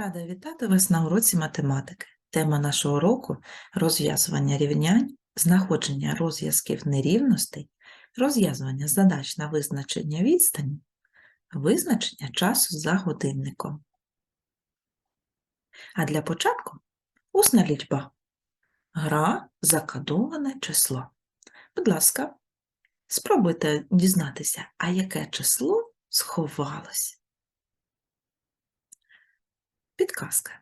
Рада вітати вас на уроці математики. Тема нашого уроку – розв'язування рівнянь, знаходження розв'язків нерівностей, розв'язування задач на визначення відстані, визначення часу за годинником. А для початку усна лічба. Гра закодоване число. Будь ласка, спробуйте дізнатися, а яке число сховалось. Підказка.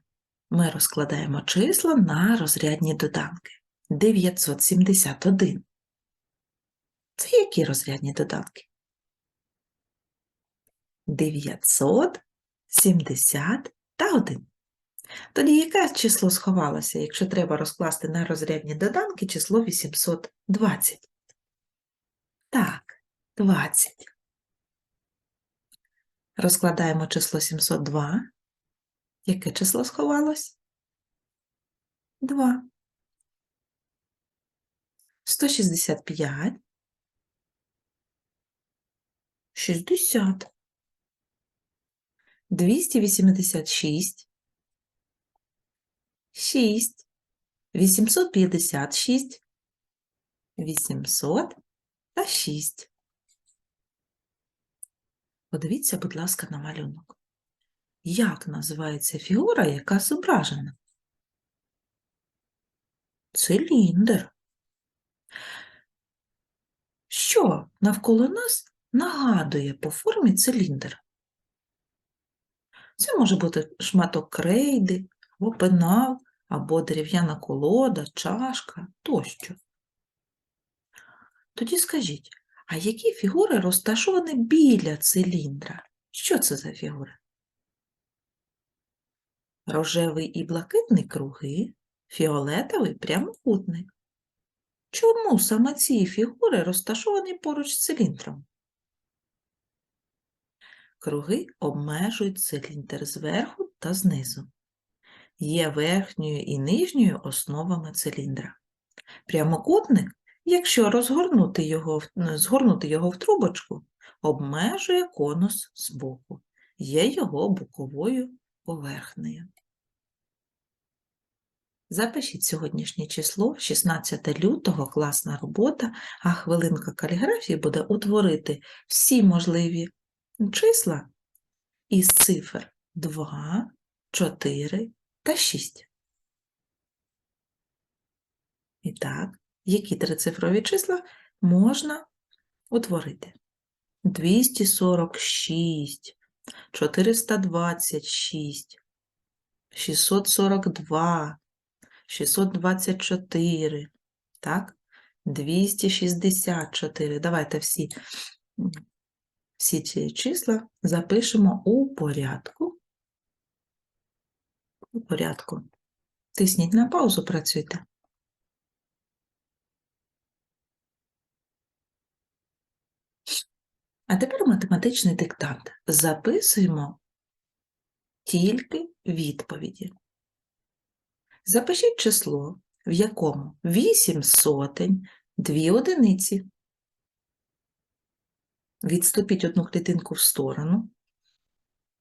Ми розкладаємо числа на розрядні доданки. 971. Це які розрядні доданки? 971. Тоді яке число сховалося, якщо треба розкласти на розрядні доданки число 820? Так, 20. Розкладаємо число 702. Яке число сховалось? 2. 165. 60. 286. 6. 856. 800 та 6. Подивіться, будь ласка, на малюнок. Як називається фігура, яка зображена? Циліндр. Що навколо нас нагадує по формі циліндр? Це може бути шматок крейди, або пенал, або дерев'яна колода, чашка тощо. Тоді скажіть, а які фігури розташовані біля циліндра? Що це за фігури? Рожевий і блакитний круги, фіолетовий прямокутник. Чому саме ці фігури розташовані поруч з циліндром? Круги обмежують циліндр зверху та знизу. Є верхньою і нижньою основами циліндра. Прямокутник, якщо розгорнути його, згорнути його в трубочку, обмежує конус збоку, є його боковою поверхнею. Запишіть сьогоднішнє число, 16 лютого, класна робота, а хвилинка каліграфії буде утворити всі можливі числа із цифр 2, 4 та 6. І так, які трицифрові числа можна утворити? 246, 426, 642, 624, так? 264. Давайте всі, всі ці числа запишемо у порядку. У порядку. Тисніть на паузу, працюйте. А тепер математичний диктант. Записуємо тільки відповіді. Запишіть число, в якому 8 сотень, 2 одиниці. Відступіть одну клітинку в сторону.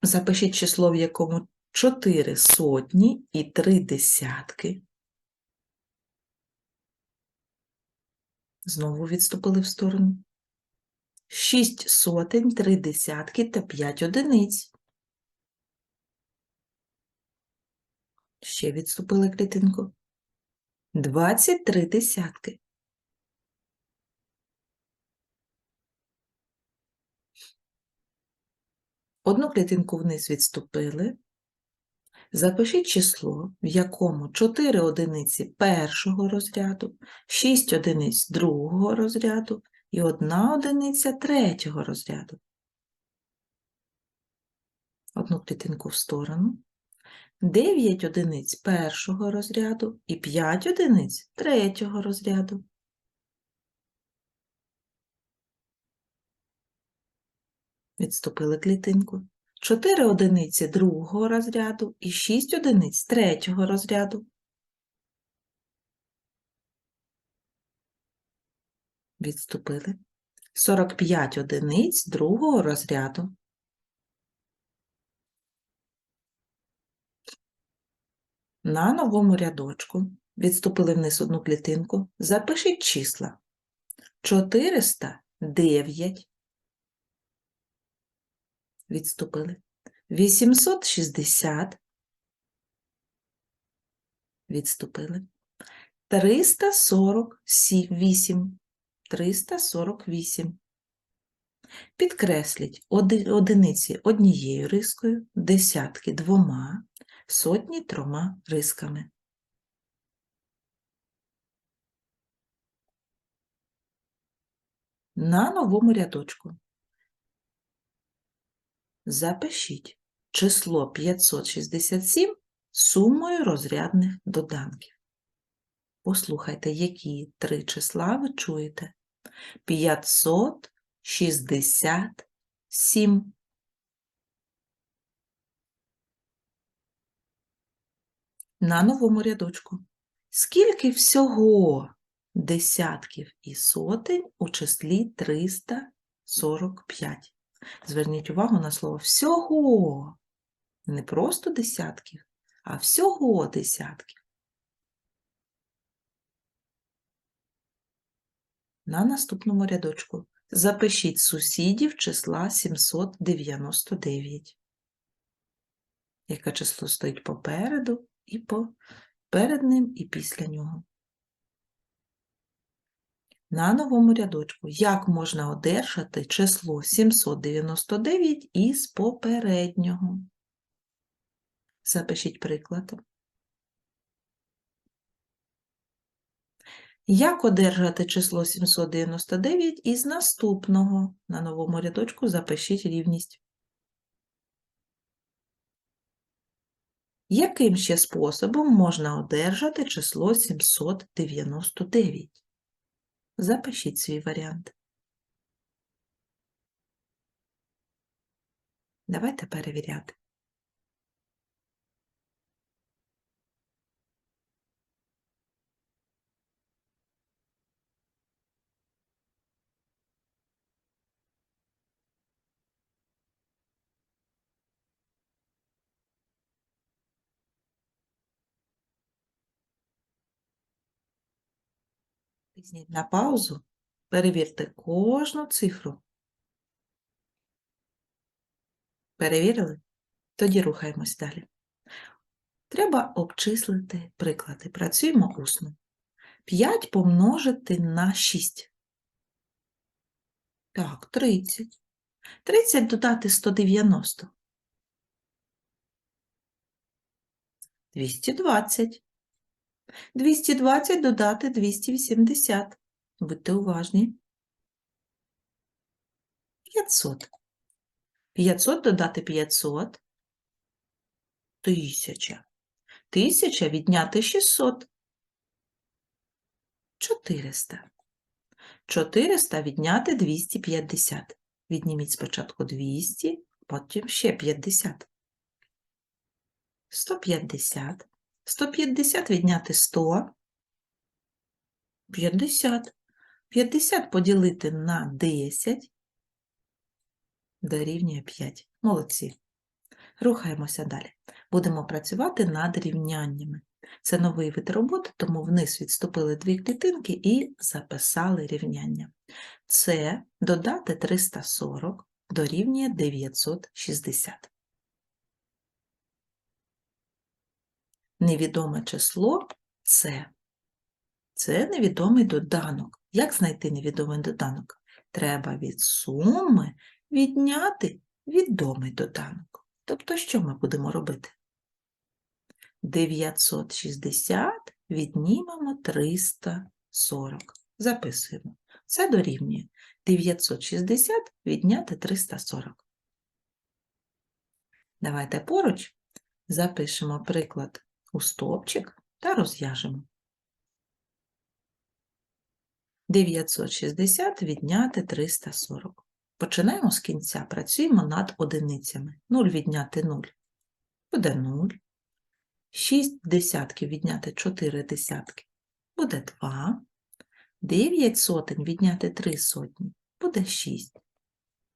Запишіть число, в якому 4 сотні і 3 десятки. Знову відступили в сторону. 6 сотень, 3 десятки та 5 одиниць. Ще відступили клітинку. 23 десятки. Одну клітинку вниз відступили. Запишіть число, в якому 4 одиниці першого розряду, 6 одиниць другого розряду і 1 одиниця третього розряду. Одну клітинку в сторону. 9 одиниць першого розряду і 5 одиниць третього розряду. Відступили клітинку. 4 одиниці другого розряду і 6 одиниць третього розряду. Відступили. 45 одиниць другого розряду. На новому рядочку відступили вниз одну клітинку. Запишіть числа. 409. Відступили. 860. Відступили. 348. 348. Підкресліть одиниці однією рискою, десятки двома, сотні трьома рисками. На новому рядочку запишіть число 567 сумою розрядних доданків. Послухайте, які три числа ви чуєте. 567. На новому рядочку. Скільки всього десятків і сотень у числі 345? Зверніть увагу на слово всього. Не просто десятків, а всього десятків. На наступному рядочку запишіть сусідів числа 799. Яке число стоїть попереду і по, перед ним і після нього. На новому рядочку. Як можна одержати число 799 із попереднього? Запишіть приклад. Як одержати число 799 із наступного? На новому рядочку запишіть рівність. Яким ще способом можна одержати число 799? Запишіть свій варіант. Давайте перевіряти. Візьміть на паузу, перевірте кожну цифру. Перевірили? Тоді рухаємось далі. Треба обчислити приклади. Працюємо усно. 5 помножити на 6. Так, 30. 30 додати 190. 220. 220 додати 280. Будьте уважні. 500. 500 додати 500. 1000. 1000 відняти 600. 400. 400 відняти 250. Відніміть спочатку 200, потім ще 50. 150. 150 відняти 100. 50. 50 поділити на 10 дорівнює 5. Молодці. Рухаємося далі. Будемо працювати над рівняннями. Це новий вид роботи, тому вниз відступили дві клітинки і записали рівняння. Це додати 340 дорівнює 960. Невідоме число це. Це невідомий доданок. Як знайти невідомий доданок? Треба від суми відняти відомий доданок. Тобто, що ми будемо робити? 960 віднімемо 340. Записуємо. Це дорівнює 960 відняти 340. Давайте поруч запишемо приклад у стовпчик та розв'яжемо. 960 відняти 340. Починаємо з кінця, працюємо над одиницями. 0 відняти 0 буде 0. 6 десятків відняти 4 десятки буде 2. 9 сотень відняти 3 сотні буде 6.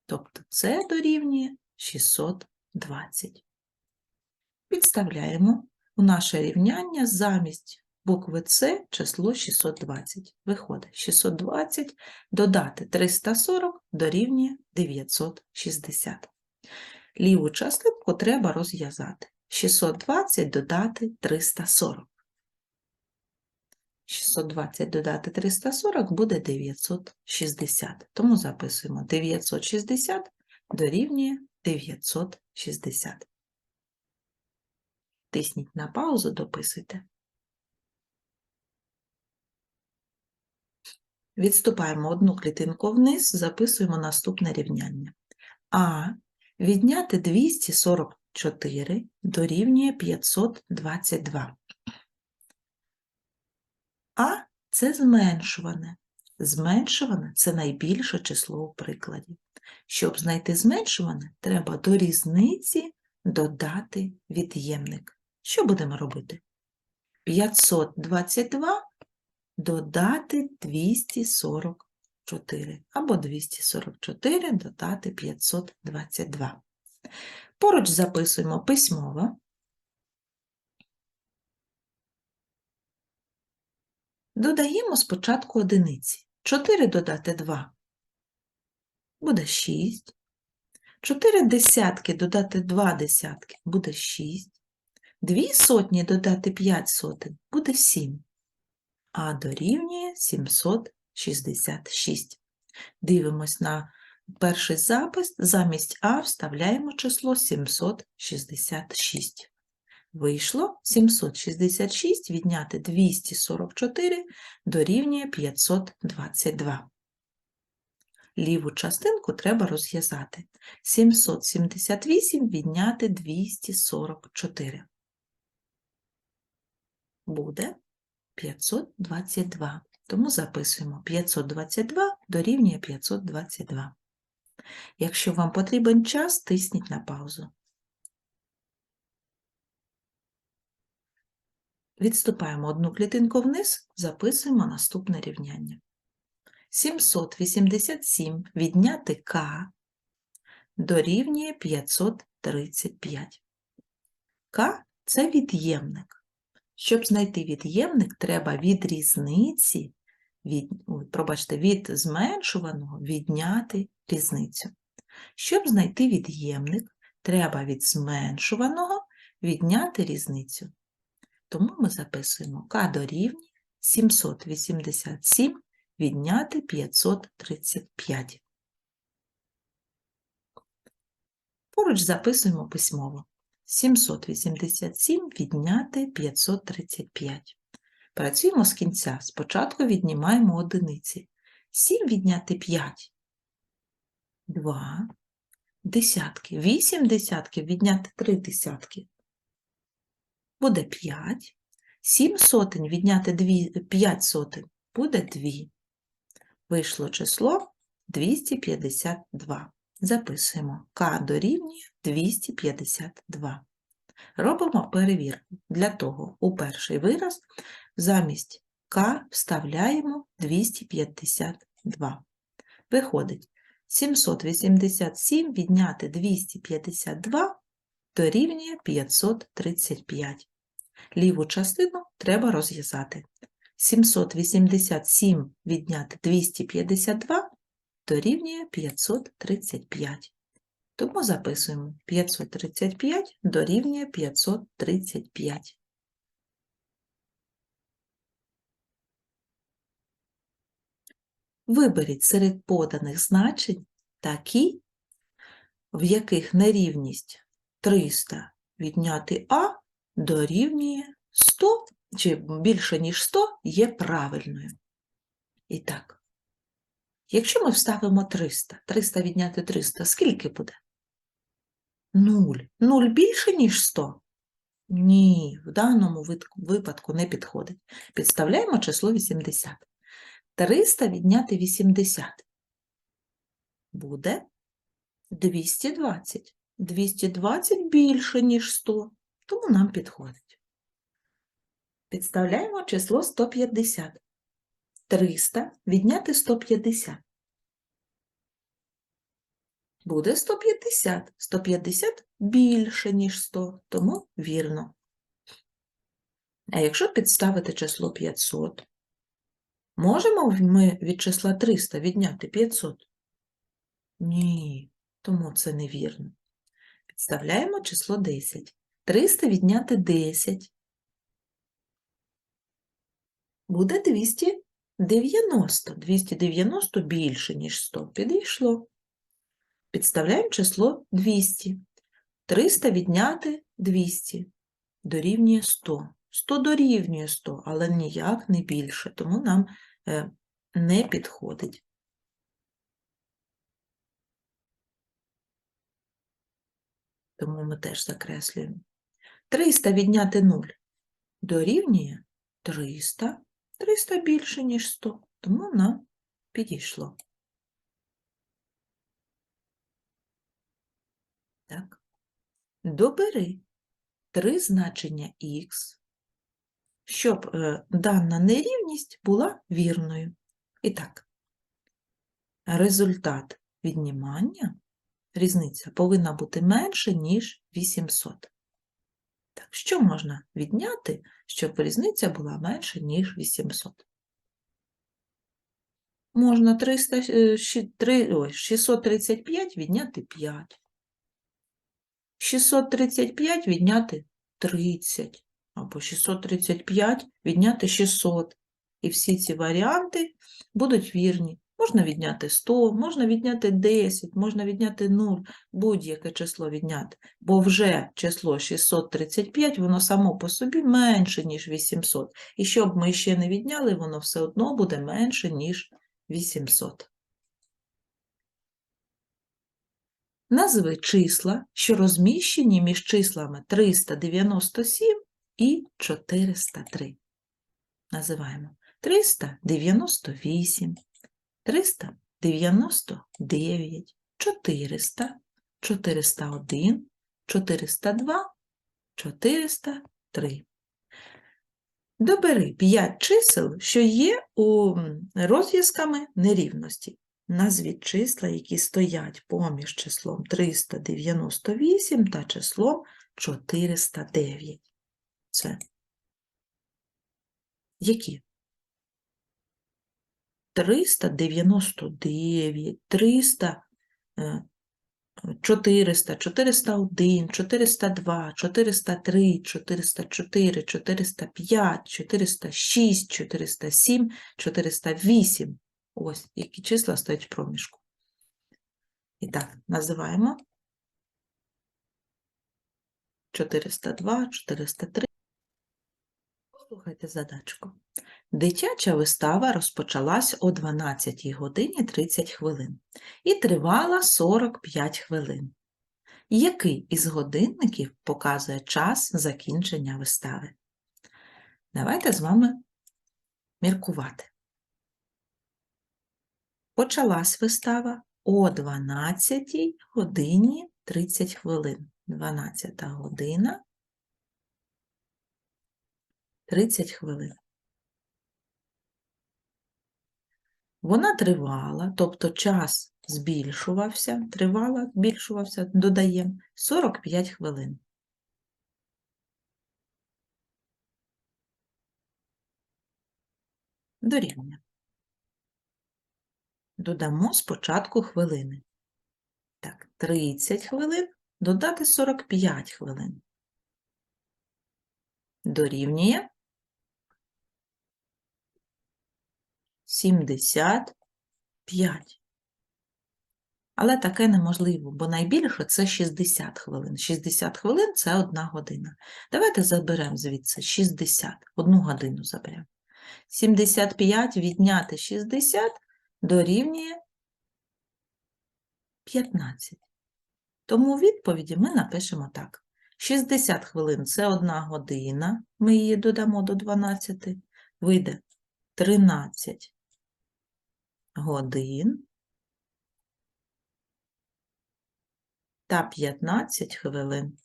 Тобто це дорівнює 620. Підставляємо у наше рівняння замість букви С число 620. Виходить 620 додати 340 дорівнює 960. Ліву частинку треба розв'язати. 620 додати 340. 620 додати 340 буде 960. Тому записуємо 960 дорівнює 960. Тисніть на паузу, дописуйте. Відступаємо одну клітинку вниз, записуємо наступне рівняння. А відняти 244 дорівнює 522. А це зменшуване. Зменшуване це найбільше число у прикладі. Щоб знайти зменшуване, треба до різниці додати від'ємник. Що будемо робити? 522 додати 244 або 244 додати 522. Поруч записуємо письмово. Додаємо спочатку одиниці. 4 додати 2 буде 6. 4 десятки додати 2 десятки буде 6. 2 сотні додати 5 сотень буде 7. А дорівнює 766. Дивимось на перший запис. Замість А вставляємо число 766. Вийшло 766 відняти 244 дорівнює 522. Ліву частинку треба розв'язати. 778 відняти 244. Буде 522. Тому записуємо 522 дорівнює 522. Якщо вам потрібен час, тисніть на паузу. Відступаємо одну клітинку вниз, записуємо наступне рівняння. 787 відняти К дорівнює 535. К – це від'ємник. Щоб знайти від'ємник, треба від різниці, від, пробачте, від зменшуваного відняти різницю. Щоб знайти від'ємник, треба від зменшуваного відняти різницю. Тому ми записуємо К дорівнює 787 відняти 535. Поруч записуємо письмово. 787 відняти 535. Працюємо з кінця. Спочатку віднімаємо одиниці. 7 відняти 5. 2. Десятки. 8 десятків відняти 3 десятки. Буде 5. 7 сотень відняти 2, 5 сотень буде 2. Вийшло число 252. Записуємо К дорівнює 252. Робимо перевірку. Для того у перший вираз замість К вставляємо 252. Виходить 787 відняти 252 дорівнює 535. Ліву частину треба розв'язати. 787 відняти 252 дорівнює 535. Тому записуємо 535 дорівнює 535. Виберіть серед поданих значень такі, в яких нерівність 300 відняти А дорівнює 100 чи більше, ніж 100 є правильною. І так, якщо ми вставимо 300, 300 відняти 300, скільки буде? 0. 0 більше, ніж 100? Ні, в даному випадку не підходить. Підставляємо число 80. 300 відняти 80. Буде 220. 220 більше, ніж 100, тому нам підходить. Підставляємо число 150. 300 відняти 150. Буде 150. 150 більше, ніж 100, тому вірно. А якщо підставити число 500, можемо ми від числа 300 відняти 500? Ні, тому це невірно. Підставляємо число 10. 300 відняти 10. Буде 290. 290 більше, ніж 100. Підійшло. Підставляємо число 200. 300 відняти 200. Дорівнює 100. 100 дорівнює 100, але ніяк не більше, тому нам е, не підходить. Тому ми теж закреслюємо. 300 відняти 0 дорівнює 300. 300 більше, ніж 100, тому нам підійшло. Так. Добери три значення х, щоб е, дана нерівність була вірною. І так, результат віднімання, різниця повинна бути менше, ніж 800. Так, що можна відняти, щоб різниця була менше, ніж 800? Можна 300, е, щі- три- ой, 635 відняти 5. 635 відняти 30. Або 635 відняти 600. І всі ці варіанти будуть вірні. Можна відняти 100, можна відняти 10, можна відняти 0, будь-яке число відняти. Бо вже число 635, воно само по собі менше, ніж 800. І щоб ми ще не відняли, воно все одно буде менше, ніж 800. Назви числа, що розміщені між числами 397 і 403. Називаємо 398, 399, 400, 401, 402, 403. Добери 5 чисел, що є у розв'язками нерівності. Назвіть числа, які стоять поміж числом 398 та числом 409. Це які? 399, 300, е, 400, 401, 402, 403, 404, 405, 406, 407, 408. Ось які числа стоять в проміжку. І так, називаємо 402, 403. Послухайте задачку. Дитяча вистава розпочалась о 12 годині 30 хвилин і тривала 45 хвилин. Який із годинників показує час закінчення вистави? Давайте з вами міркувати. Почалась вистава о 12 годині 30 хвилин. 12 година 30 хвилин. Вона тривала, тобто час збільшувався, тривала, збільшувався, додаємо 45 хвилин. Дорівнює. Додамо спочатку хвилини. Так, 30 хвилин додати 45 хвилин. Дорівнює 75. Але таке неможливо, бо найбільше це 60 хвилин. 60 хвилин це одна година. Давайте заберемо звідси 60, одну годину заберемо. 75 відняти 60 дорівнює 15. Тому у відповіді ми напишемо так. 60 хвилин – це одна година, ми її додамо до 12, вийде 13 годин та 15 хвилин.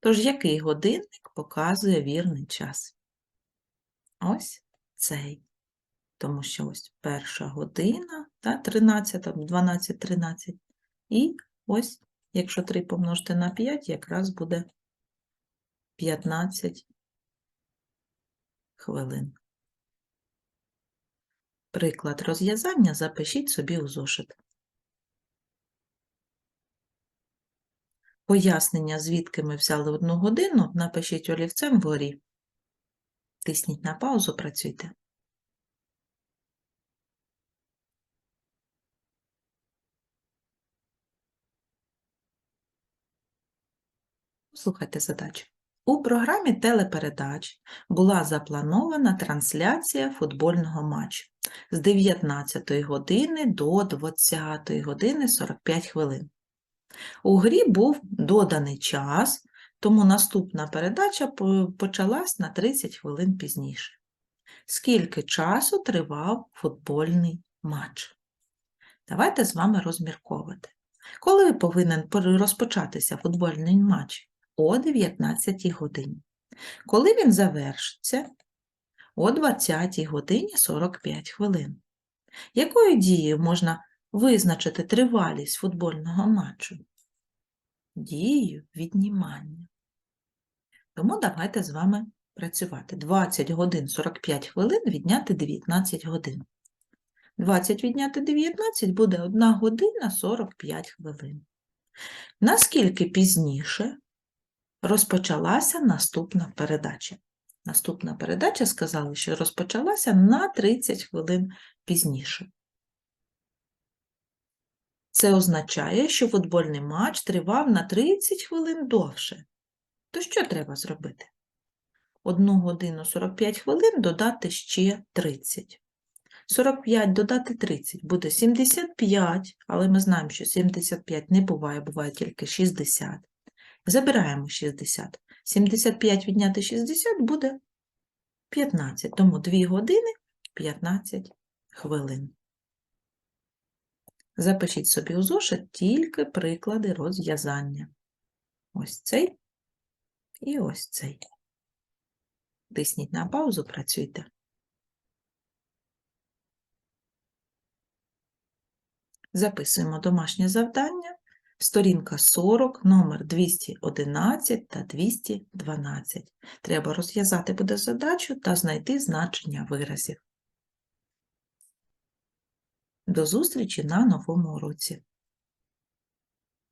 Тож який годинник показує вірний час? Ось цей. Тому що ось перша година, та, 13, 12, 13. І ось, якщо 3 помножити на 5, якраз буде 15 хвилин. Приклад розв'язання запишіть собі у зошит. Пояснення, звідки ми взяли одну годину, напишіть олівцем вгорі. Тисніть на паузу, працюйте. Слухайте задачу. У програмі телепередач була запланована трансляція футбольного матчу з 19 години до 20 години 45 хвилин. У грі був доданий час, тому наступна передача почалась на 30 хвилин пізніше. Скільки часу тривав футбольний матч? Давайте з вами розмірковувати. Коли повинен розпочатися футбольний матч? О 19 годині. Коли він завершиться? О 20 годині 45 хвилин. Якою дією можна визначити тривалість футбольного матчу? Дією віднімання. Тому давайте з вами працювати. 20 годин 45 хвилин відняти 19 годин. 20 відняти 19 буде 1 година 45 хвилин. Наскільки пізніше розпочалася наступна передача? Наступна передача сказали, що розпочалася на 30 хвилин пізніше. Це означає, що футбольний матч тривав на 30 хвилин довше. То що треба зробити? 1 годину 45 хвилин додати ще 30. 45 додати 30 буде 75, але ми знаємо, що 75 не буває, буває тільки 60. Забираємо 60. 75 відняти 60 буде 15, тому 2 години 15 хвилин. Запишіть собі у зошит тільки приклади розв'язання. Ось цей і ось цей. Тисніть на паузу, працюйте. Записуємо домашнє завдання. Сторінка 40, номер 211 та 212. Треба розв'язати буде задачу та знайти значення виразів. До зустрічі на новому уроці.